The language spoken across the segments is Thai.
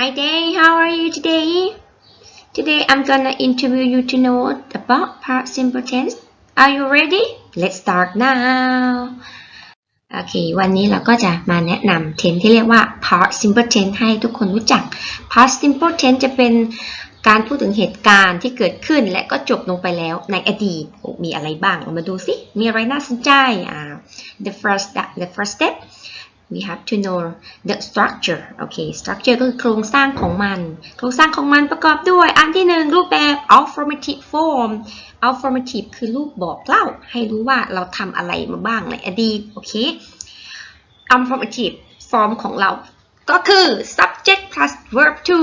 Hi Day, how are you today? Today I'm gonna interview you to know about past simple tense. Are you ready? Let's start now. โอเค วันนี้เราก็จะมาแนะนำ tense ที่เรียกว่า past simple tense ให้ทุกคนรู้จัก past simple tense จะเป็นการพูดถึงเหตุการณ์ที่เกิดขึ้นและก็จบลงไปแล้วในอดีต มีอะไรบ้าง เรามาดูสิ มีอะไรน่าสนใจอ่า the first step the first step we have to know the structure โอเค structure ก็คือโครงสร้างของมัน โครงสร้างของมันประกอบด้วยอันที่หนึ่งรูปแบบ affirmative form affirmative คือรูปบอกเล่า ให้รู้ว่าเราทำอะไรมาบ้างในอดีต โอเค affirmative form ของเราก็คือ subject plus verb to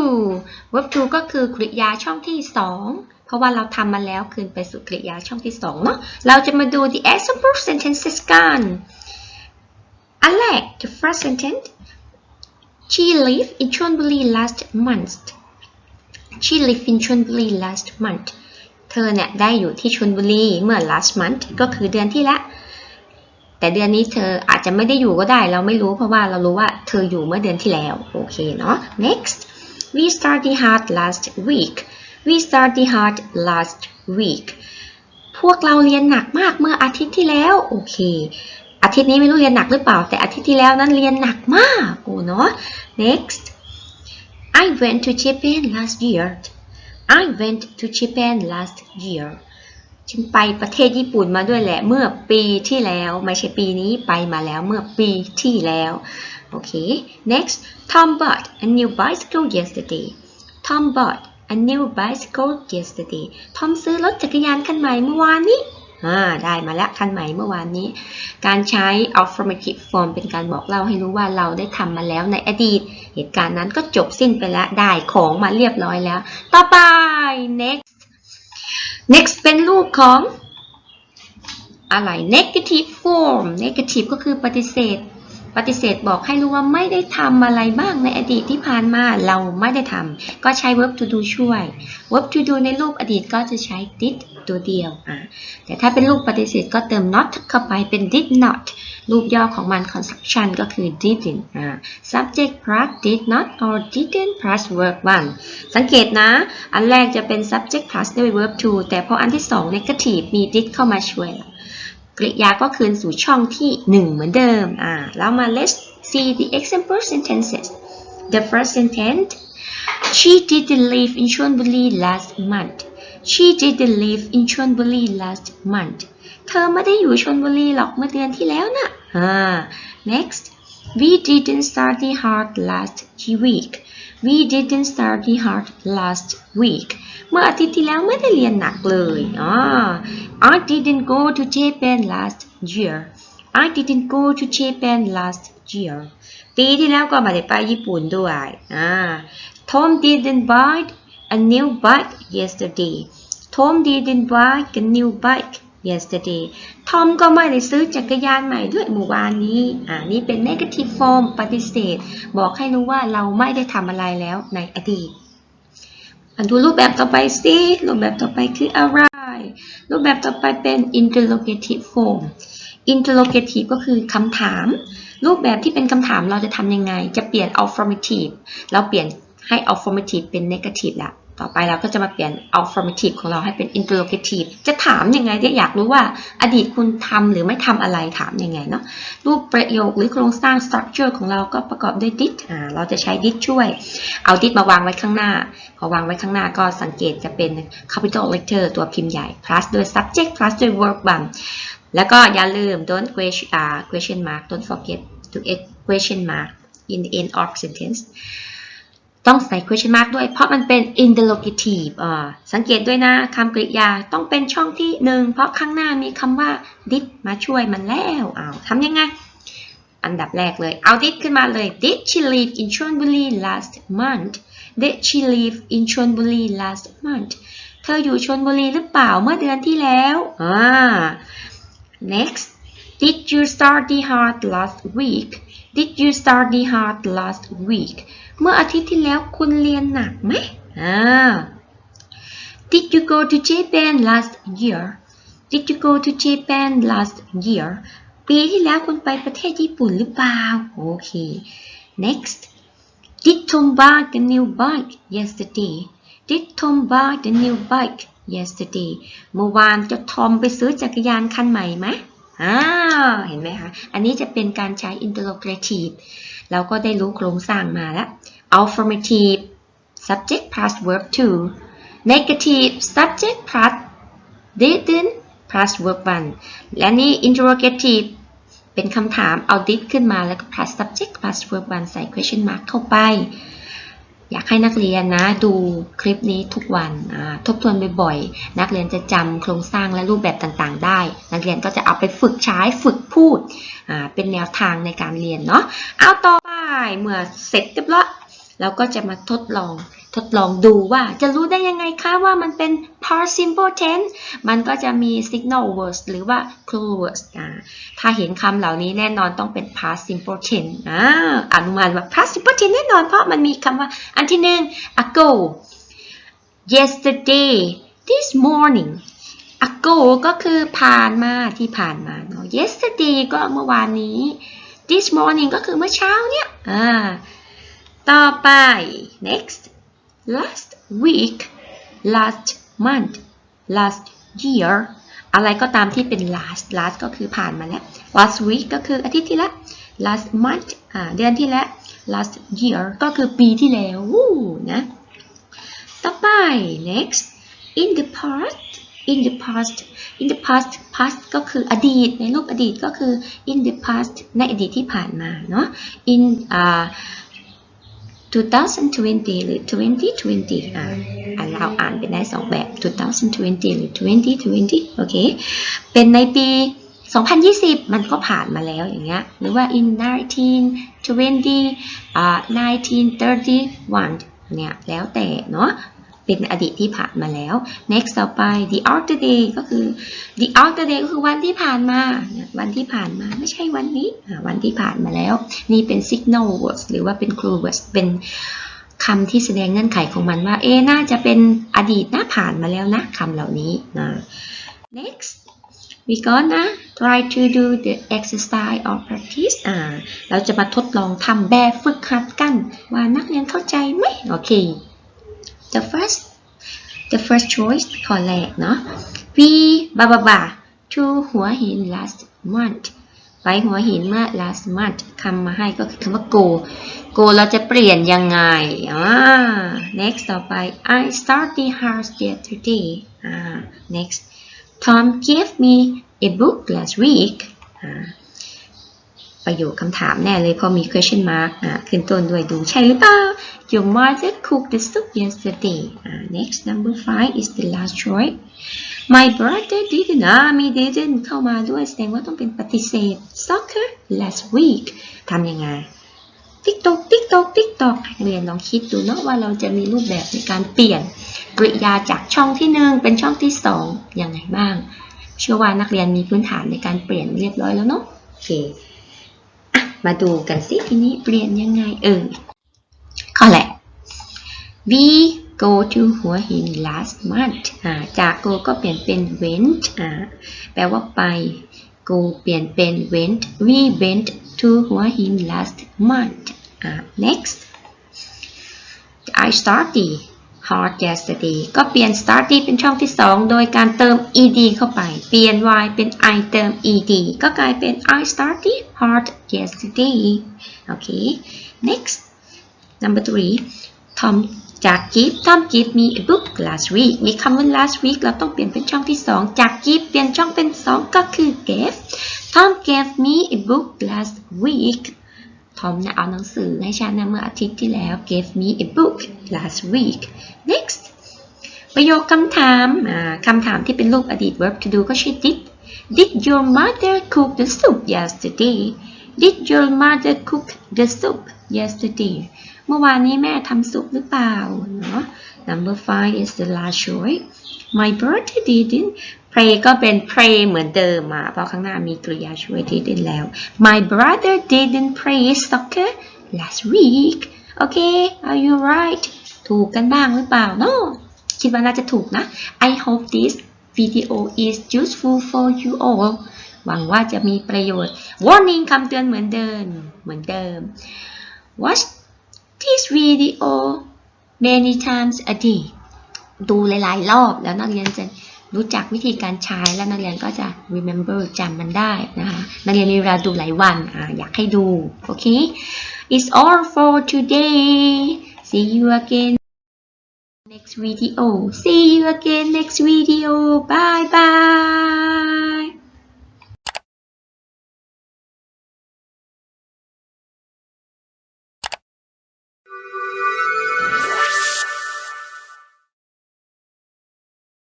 verb to ก็คือกริยาช่องที่2เพราะว่าเราทำมาแล้วคืนไปสู่กริยาช่องที่2เนาะ เราจะมาดู the example sentences กัน อันแรก the first sentence she lived in Chonburi last month she lived in Chonburi last month เธอเนี่ยได้อยู่ที่ชลบุรีเมื่อ last month ก็คือเดือนที่แล้วแต่เดือนนี้เธออาจจะไม่ได้อยู่ก็ได้ เราไม่รู้เพราะว่าเรารู้ว่าเธออยู่เมื่อเดือนที่แล้ว โอเคเนาะ next we studied hard last week we studied hard last week พวกเราเรียนหนักมากเมื่ออาทิตย์ที่แล้ว โอเค อาทิตย์นี้ไม่รู้เรียนหนักหรือเปล่า แต่อาทิตย์ที่แล้วนั้นเรียนหนักมากโอ้เนาะ next I went to Japan last year I went to Japan last year ฉันไปประเทศญี่ปุ่นมาด้วยแหละเมื่อปีที่แล้วไม่ใช่ปีนี้ไปมาแล้วเมื่อปีที่แล้วโอเค next Tom bought a new bicycle yesterday Tom bought a new bicycle yesterday Tom ซื้อรถจักรยานคันใหม่เมื่อวานนี้ ได้มาแล้วคันใหม่เมื่อวานนี้ การใช้ affirmative form เป็นการบอกเล่าให้รู้ว่าเราได้ทำมาแล้วในอดีต เหตุการณ์นั้นก็จบสิ้นไปแล้วได้ของมาเรียบร้อยแล้ว ต่อไป next next เป็นรูปของอะไร negative form negative ก็คือปฏิเสธ ปฏิเสธบอกให้รู้ว่าไม่ได้ทำอะไรบ้างในอดีตที่ผ่านมาเราไม่ได้ทำก็ใช้ verb to do ช่วย verb to do ในรูปอดีตก็จะใช้ did ตัวเดียวอะแต่ถ้าเป็นรูปปฏิเสธก็เติม not เข้าไปเป็น did not รูปย่อของมัน construction ก็คือ didn't อ่า subject plus did not or didn't plus verb one สังเกตนะ อันแรกจะเป็น subject plus ด้วย verb to แต่พออันที่สอง negative มี did เข้ามาช่วยละ กริยาก็คืนสู่ช่องที่ 1 เหมือนเดิมอ่าแล้วมา let's see the example sentences the first sentence she didn't live in Chonburi last month she didn't live in Chonburi last month เธอไม่ได้อยู่ชนบุรีหรอกเมื่อเดือนที่แล้วนะ่ะ next we didn't study hard last week we didn't study hard last week เมื่ออาทิตย์ที่แล้วไม่ได้เรียนหนักเลยอ่า I didn't go to Japan last year I didn't go to Japan last year ปีที่แล้วก็ไม่ได้ไปญี่ปุ่นด้วยอ่า Tom didn't buy a new bike yesterday Tom didn't buy a new bike yesterday ทอมก็ไม่ได้ซื้อจักรยานใหม่ด้วยเมื่อวานนี้ อ่า นี่เป็น negative form ปฏิเสธ บอกให้รู้ว่าเราไม่ได้ทำอะไรแล้วในอดีตมาดูรูปแบบต่อไปสิ รูปแบบต่อไปคืออะไร รูปแบบต่อไปเป็น interrogative form interrogative ก็คือคำถาม รูปแบบที่เป็นคำถามเราจะทำยังไง จะเปลี่ยน affirmative เราเปลี่ยนให้ affirmative เป็น negative ละ ต่อไปเราก็จะมาเปลี่ยน affirmative ของเราให้เป็น interrogative จะถามยังไงที่อยากรู้ว่าอดีตคุณทำหรือไม่ทำอะไรถามยังไงเนาะรูปประโยคหรือโครงสร้าง structure ของเราก็ประกอบด้วย did อ่าเราจะใช้ did ช่วย เอา did มาวางไว้ข้างหน้า พอวางไว้ข้างหน้าก็สังเกตจะเป็น capital letter ตัวพิมพ์ใหญ่ plus ด้วย subject plus ด้วย verb บังแล้วก็อย่าลืม don't question, uh, question mark don't forget to add question mark in the end of sentence ต้องใส่ question mark ด้วย เพราะมันเป็น interrogative สังเกตด้วยนะคำกริยาต้องเป็นช่องที่หนึ่งเพราะข้างหน้ามีคำว่า did มาช่วยมันแล้วเอาทำยังไง อันดับแรกเลย เอา did ขึ้นมาเลย did she live in Chonburi last month did she live in Chonburi last month เธออยู่ชลบุรีหรือเปล่าเมื่อเดือนที่แล้วอ่า next did you study hard last week did you study hard last week เมื่ออาทิตย์ที่แล้วคุณเรียนหนักไหมอ่า Did you go to Japan last year Did you go to Japan last year ปีที่แล้วคุณไปประเทศญี่ปุ่นหรือเปล่า โอเค next Did Tom buy a new bike yesterday Did Tom buy a new bike yesterday เมื่อวานเจ้าทอมไปซื้อจักรยานคันใหม่ไหม อ่าเห็นไหมคะ อันนี้จะเป็นการใช้ interrogative เราก็ได้รู้โครงสร้างมาแล้ว affirmative subject plus verb to negative subject plus didn't plus verb one และนี่ interrogative เป็นคำถามเอา did ขึ้นมาแล้วก็ plus subject plus verb one ใส่ question mark เข้าไป อยากให้นักเรียนนะ ดูคลิปนี้ทุกวันทบทวนบ่อยๆ นักเรียนจะจำโครงสร้างและรูปแบบต่างๆ ได้ นักเรียนก็จะเอาไปฝึกใช้ฝึกพูด เป็นแนวทางในการเรียนเนาะเอาต่อไปเมื่อเสร็จเรียบร้อยเราก็จะมาทดลอง ทดลองดูว่าจะรู้ได้ยังไงคะว่ามันเป็น past simple tense มันก็จะมี signal words หรือว่า clue words อ่าถ้าเห็นคำเหล่านี้แน่นอนต้องเป็น past simple tense อ่าอนุมานว่า past simple tense แน่นอนเพราะมันมีคำว่า อันที่หนึ่ง ago yesterday this morning ago ก็คือผ่านมาที่ผ่านมาเนาะ yesterday ก็เมื่อวานนี้ this morning ก็คือเมื่อเช้าเนี่ย อ่า ต่อไป next last week last month last year อะไรก็ตามที่เป็น last last ก็คือผ่านมาแล้ว last week ก็คืออาทิตย์ที่แล้ว last month อ่าเดือนที่แล้ว last year ก็คือปีที่แล้วนะต่อไป next in the past in the past in the past past ก็คืออดีต ในรูปอดีตก็คือ in the past ในอดีตที่ผ่านมาเนาะ in อ่า 2020 หรือ 2020 อ่าอ่านเราอ่านเป็นได้สองแบบ 2020 หรือ 2020 โอเค เป็นในปี 2020 มันก็ผ่านมาแล้วอย่างเงี้ย หรือว่า in 1920อ่า1931 เนี่ย แล้วแต่เนาะ เป็นอดีตที่ผ่านมาแล้ว next ต่อไป the other day ก็คือ the other day ก็คือวันที่ผ่านมา วันที่ผ่านมาไม่ใช่วันนี้ วันที่ผ่านมาแล้ว นี่เป็น signal words หรือว่าเป็น clue words เป็นคำที่แสดงเงื่อนไขของมันว่า เอ๊น่าจะเป็นอดีตนะผ่านมาแล้วนะคำเหล่านี้นะ next we gonna try to do the exercise or practice อ่า เราจะมาทดลองทำแบบฝึกหัดกัน ว่านักเรียนเข้าใจไหมโอเค the first the first choice ข้อแรกเนาะ we บาบาบา to หัวหิน last month ไปหัวหินเมื่อ last month คำมาให้ก็คือคำว่า go go เราจะเปลี่ยนยังไงอ่า next ต่อไป I studied hard yesterday อ่า next Tom gave me a book last week อ่า ประโยคคำถามแน่เลยพอมี question mark อ่าขึ้นต้นด้วยดูใช่หรือเปล่า Your mother cooked the soup yesterday อ่า next number five is the last choice My brother didn't อ่ามี didn't เข้ามาด้วยแสดงว่าต้องเป็นปฏิเสธ Soccer last week ทำยังไงติ๊กตอกติ๊กตอกติ๊กตอกเรียนลองคิดดูเนาะว่าเราจะมีรูปแบบในการเปลี่ยนกริยาจากช่องที่หนึ่งเป็นช่องที่สองยังไงบ้าง เชื่อว่านักเรียนมีพื้นฐานในการเปลี่ยนเรียบร้อยแล้วเนาะโอเค มาดูกันสิทีนี้เปลี่ยนยังไงเออข้อแรก we go to หัวหิน last month อ่าจาก go ก็เปลี่ยนเป็น went อ่าแปลว่าไป go เปลี่ยนเป็น went we went to หัวหิน last month อ่า next I studied hard yesterday ก็เปลี่ยน study เป็นช่องที่ 2 โดยการเติม ed เข้าไป เปลี่ยน y เป็น i เติม ed ก็กลายเป็น I studied hard yesterday โอเค next number three Tom จาก give Tom give me a book last week มีคำว่า last week เราต้องเปลี่ยนเป็นช่องที่ 2 จาก give เปลี่ยนช่องเป็น 2 ก็คือ gave Tom gave me a book last week ทอมเนี่ยเอาหนังสือให้ฉันนะเมื่ออาทิตย์ที่แล้ว gave me a book last week next ประโยคคำถามอ่าคำถามที่เป็นรูปอดีต verb to do ก็ชื่อ did did your mother cook the soup yesterday did your mother cook the soup yesterday เมื่อวานนี้แม่ทำซุปหรือเปล่าเนาะ number five is the last choice my brother didn't pray ก็เป็น pray เหมือนเดิมอ่ะเพราะข้างหน้ามีกริยาช่วย didn't แล้ว my brother didn't play soccer last week okay are you right ถูกกันบ้างหรือเปล่า no คิดว่าน่าจะถูกนะ I hope this video is useful for you all หวังว่าจะมีประโยชน์ warning คำเตือนเหมือนเดิม เหมือนเดิม watch this video many times a day ดูหลาย ๆ รอบแล้วนักเรียนจะรู้จักวิธีการใช้แล้วนักเรียนก็จะ remember จำมันได้นะคะนักเรียนมีเวลาดูหลายวันออยากให้ดูโอเค it's all for today see you again next video see you again next video bye bye